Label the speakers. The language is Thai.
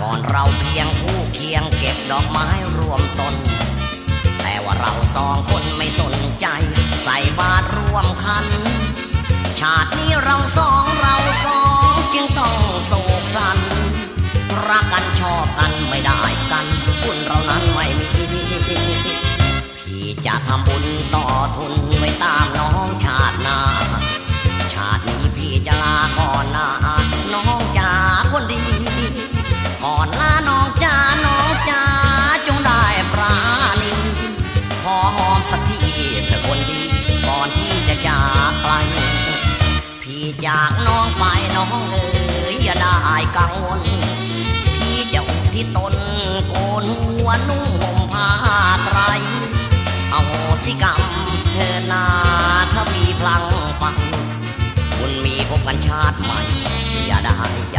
Speaker 1: ก่อนเราเพียงคู่เคียงเก็บดอกไม้รวมต้น แต่ว่าเราสองคนไม่สนใจ ใส่บาตรรวมคัน ชาตินี้เราสองเราสองจึงต้องโศกสัน รักกันชอบกันไม่ได้กันคุณเรานั้นไม่มีพี่จะทำบุญต่อทุนไว้ตามน้องชาติหน้าชาตินี้พี่จะลาก่อนนะน้องจ๋าคนดี ก่อนลาน้องจ้าน้องจ้าจงได้ปราณีขอหอมสักทีเธอคนดีก่อนที่จะจากไปพี่จากน้องไปน้องเอ๋ยอย่าได้กังวลพี่จะอุทิศตนโกนหัวนุ่งห่มผ้าไตรเอาสิกรรมเธอนาถ้ามีพลังปังคุณมีพบกันชาติใหม่อย่าได้